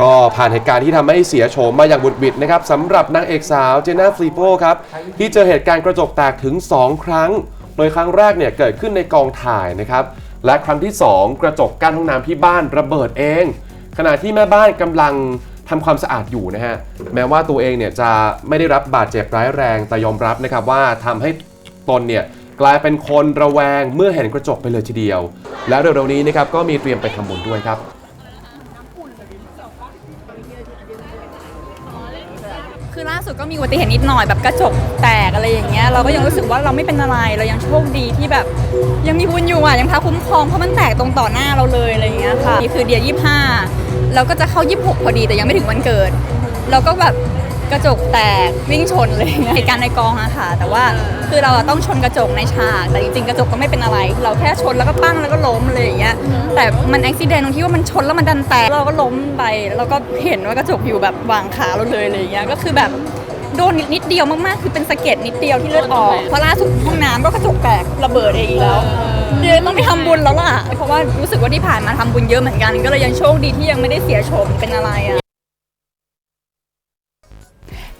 ก็ผ่านเหตุการณ์ที่ทำให้เสียโฉมมาอย่างบุดบิดนะครับสำหรับนางเอกสาวเจน่าฟลีโปครับ ที่เจอเหตุการณ์กระจกแตกถึง 2 ครั้ง โดยครั้งแรกเนี่ยเกิดขึ้นในกองถ่ายนะครับ และครั้งที่ 2 กระจกกั้นห้องน้ำที่บ้านระเบิดเอง ขณะที่แม่บ้านกำลังทำความสะอาดอยู่นะฮะ แม้ว่าตัวเองเนี่ยจะไม่ได้รับบาดเจ็บร้ายแรง แต่ยอมรับนะครับว่าทำให้ตนเนี่ยกลายเป็นคนระแวงเมื่อเห็นกระจกไปเลยทีเดียว และเร็วๆนี้นะครับก็มีเตรียมไปทำบุญด้วยครับ คือล่าสุดก็มีอุบัติเหตุนิดหน่อยแบบกระจกแตกอะไรอย่างเงี้ยเราก็ยังรู้สึกว่าเราไม่เป็นอะไรเรายังโชคดีที่แบบ ยังมีบุญอยู่อะยังพาคุ้มครองเพราะมันแตกตรงต่อหน้าเราเลยอะไรอย่างเงี้ยค่ะนี่คือเดียยี่ห้าเราก็จะเข้ายี่หกพอดีแต่ยังไม่ถึงวันเกิด เราก็แบบ กระจกแตกวิ่งชนเลยเหตุการณ์ในกองอะค่ะ แต่ว่าคือเราอะต้องชนกระจกในฉากแต่จริงๆ กระจกก็ไม่เป็นอะไร เราแค่ชนแล้วก็ปั้งแล้วก็ล้มเลยอย่างเงี้ยแต่มันอุบิเหตุตรงที่ว่ามันชนแล้วมันดันแตกเราก็ล้มไปแล้วเราก็เห็นว่ากระจกอยู่แบบวางขาเราเลยอะไรอย่างเงี้ยก็คือแบบโดนนิดเดียวมากๆ คือเป็นสะเก็ดนิดเดียวที่เลือดออกเพราะล่าสุดห้องน้ำก็กระจกแตกระเบิดเองอีกแล้วเดี๋ยวต้องไปทำบุญแล้วล่ะ เพราะว่ารู้สึกว่าที่ผ่านมาทำบุญเยอะเหมือนกัน ก็เลยยังโชคดีที่ยังไม่ได้เสียโฉมเป็นอะไรอะข